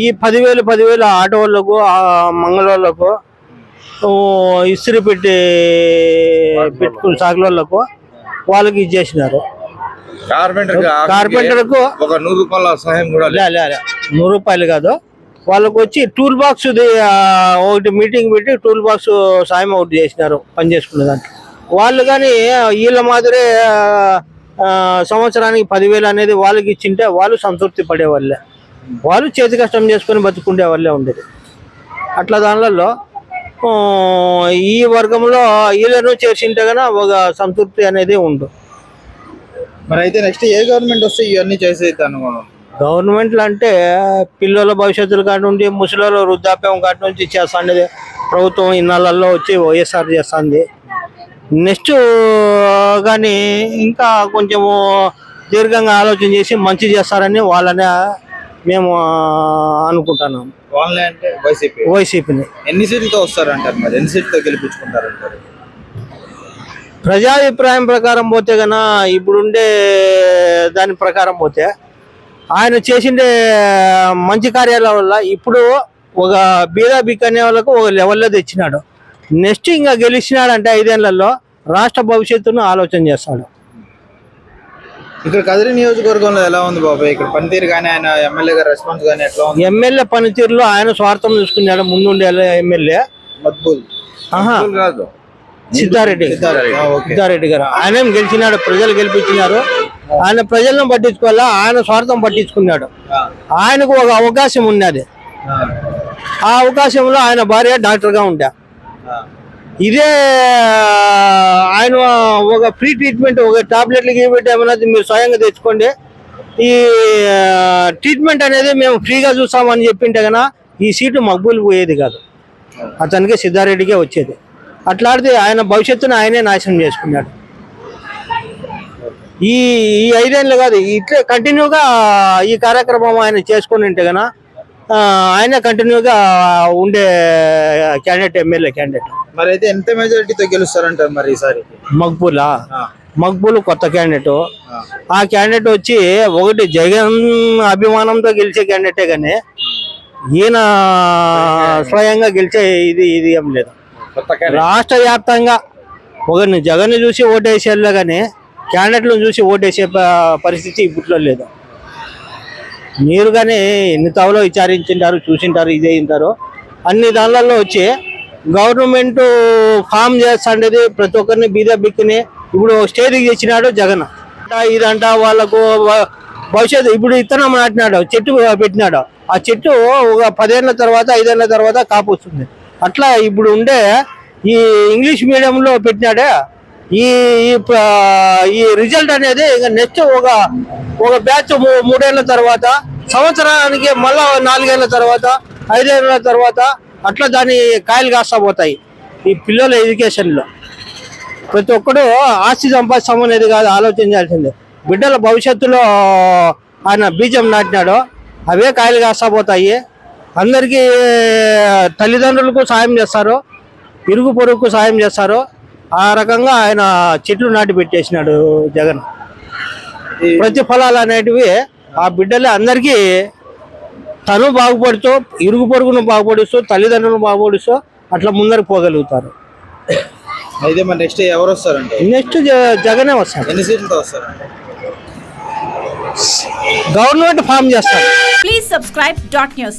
ఈ పదివేలు పదివేలు ఆటో వాళ్ళకు ఆ మంగళవాళ్ళకు ఇస్త్రీ పెట్టి పెట్టుకుని సాగులకు వాళ్ళకి ఇచ్చేసినారు. కార్పెంటర్ కార్పెంటర్కు ఒక నూరు రూపాయల సహాయం కూడా. నూరు రూపాయలు కాదు. వాళ్ళకు వచ్చి టూల్ బాక్స్ ఒకటి మీటింగ్ పెట్టి టూల్ బాక్స్ సాయం ఒకటి చేసినారు పని చేసుకునే దాంట్లో. వాళ్ళు కానీ వీళ్ళ మాదిరి సంవత్సరానికి పదివేలు అనేది వాళ్ళకి ఇచ్చింటే వాళ్ళు సంతృప్తి పడేవాళ్ళే. వాళ్ళు చేతి కష్టం చేసుకొని బతుకుండే వాళ్ళే ఉండేది. అట్లా దానిలలో ఈ వర్గంలో వీళ్ళను చేర్చింటే కనుక ఒక సంతృప్తి అనేది ఉండు. మరి అయితే నెక్స్ట్ ఏ గవర్నమెంట్ వస్తే ఇవన్నీ చేసేది అనుకున్నాను గవర్నమెంట్లు అంటే పిల్లల భవిష్యత్తుల కాటి నుండి ముసలిల వృద్ధాప్యం కాటి నుంచి చేస్తాండేది. ప్రభుత్వం ఇన్నాళ్ళల్లో వచ్చి వైఎస్ఆర్ చేస్తుంది. నెక్స్ట్ కానీ ఇంకా కొంచెము దీర్ఘంగా ఆలోచన చేసి మంచి చేస్తారని వాళ్ళని మేము అనుకుంటున్నాం. అంటే వైసీపీ. వైసీపీని. ఎన్ని సీట్లతో వస్తారంటారు మరి? ఎన్ని సీట్లతో గెలిపించుకుంటారంటారు? ప్రజాభిప్రాయం ప్రకారం పోతే గన ఇప్పుడుండే దాని ప్రకారం పోతే ఆయన చేసిండే మంచి కార్యాల వల్ల ఇప్పుడు ఒక బీదా బిక్ అనే వాళ్ళకు ఒక లెవెల్లో తెచ్చినాడు. నెక్స్ట్ ఇంకా గెలిచినాడంటే ఐదేళ్ళలో రాష్ట్ర భవిష్యత్తును ఆలోచన చేస్తాడు. ఇక్కడ కదిరి నియోజకవర్గంలో ఎలా ఉంది బాబాయ్? ఇక్కడ పనితీరు కానీ ఆయన ఎమ్మెల్యే గారి రెస్పాన్స్ కానీ ఎట్లా ఉంది? ఎమ్మెల్యే పనితీరులో ఆయన స్వార్థం చూసుకున్నాడు ముందుండే ఎమ్మెల్యే? మద్బూల్. కాదు. సిద్ధారెడ్డి. సిద్ధారెడ్డి, గారు. ఆయన గెలిచినాడు ప్రజలు గెలిపించినారు. ఆయన ప్రజలను పట్టించుకోవాలా? ఆయన స్వార్థం పట్టించుకున్నాడు. ఆయనకు ఒక అవకాశం ఉన్నది. ఆ, అవకాశంలో ఆయన భార్య డాక్టర్గా ఆ. ఇదే ఆయన ఒక ఫ్రీ ట్రీట్మెంట్ ఒక టాబ్లెట్లు గీబెట్టి ఏమైనా మీరు స్వయంగా తెచ్చుకోండి. ఈ ట్రీట్మెంట్ అనేది మేము ఫ్రీగా చూస్తామని చెప్పింటే కన్నా ఈ సీటు మగ్గులు పోయేది కాదు. అతనికి సిద్ధారెడ్డికే వచ్చేది. అట్లాడితే ఆయన భవిష్యత్తును ఆయనే నాశనం చేసుకున్నాడు. ఈ ఈ ఐదేళ్ళు కాదు ఇట్లే కంటిన్యూగా ఈ కార్యక్రమం ఆయన చేసుకుని ఉంటే కన్నా ఆయనే కంటిన్యూగా ఉండే క్యాండిడేట్ ఎమ్మెల్యే క్యాండిడేట్. మరి అయితే ఎంత మెజారిటీతో గెలుస్తారంటారు మరి ఈసారి? మక్బూలా? మక్బూల్ కొత్త క్యాండిడేట్. ఆ. క్యాండిడేట్ వచ్చి ఒకటి జగన్ అభిమానంతో గెలిచే క్యాండిడేటే కానీ ఈయన స్వయంగా గెలిచే ఇది ఇది ఏం లేదు. రాష్ట్ర వ్యాప్తంగా ఒకరిని జగన్ చూసి ఓటేసేళ్ళ కానీ క్యాండిడేట్లను చూసి ఓటేసే పరిస్థితి ఇప్పట్లో లేదు. మీరు కానీ ఎన్ని తవలో విచారించింటారు చూసింటారు ఇదే అయింటారు అన్ని దానిలలో వచ్చి గవర్నమెంట్ ఫామ్ చేస్తాండేది ప్రతి ఒక్కరిని బీద బిక్కిని ఇప్పుడు స్టేజ్కి తెచ్చినాడు జగన్. అంట ఇదంట వాళ్ళకు భవిష్యత్తు ఇప్పుడు ఇత్తనం నాటినాడు చెట్టు పెట్టినాడు. ఆ చెట్టు ఒక పదేళ్ళ తర్వాత ఐదేళ్ళ తర్వాత కాపు వస్తుంది. అట్లా ఇప్పుడు ఉండే ఈ ఇంగ్లీష్ మీడియంలో పెట్టినాడే ఈ ఈ రిజల్ట్ అనేది ఇంకా నెక్స్ట్ ఒక ఒక బ్యాచ్ మూడేళ్ళ మూడేళ్ళ తర్వాత సంవత్సరానికి మళ్ళా నాలుగేళ్ళ తర్వాత ఐదేళ్ళ తర్వాత అట్లా దాని కాయలు కాస్తా పోతాయి. ఈ పిల్లల ఎడ్యుకేషన్లో ప్రతి ఒక్కడు ఆస్తి సంపాదిస్తాం అనేది కాదు ఆలోచించాల్సిందే. బిడ్డల భవిష్యత్తులో ఆయన బీజం నాటినాడు అవే కాయలు కాస్తా పోతాయి. అందరికీ తల్లిదండ్రులకు సాయం చేస్తారు ఇరుగు పొరుగుకు సాయం చేస్తారు ఆ రకంగా ఆయన చెట్లు నాటి పెట్టేసినాడు జగన్. ఈ- ప్రతిఫలాలు అనేటివి ఆ బిడ్డలే అందరికీ తను బాగుపడుతూ ఇరుగు పొరుగును బాగుపడుస్తూ తల్లిదండ్రులను బాగుపడుస్తూ అట్లా ముందరికి పోగలుగుతారు. అయితే మరి నెక్స్ట్ ఎవరు వస్తారంటే? నెక్స్ట్ జగనే వస్తాడు. ఎన్ని సీట్లతో వస్తారంటే గవర్నమెంట్ ఫామ్ చేస్తాడు. Please subscribe dot news.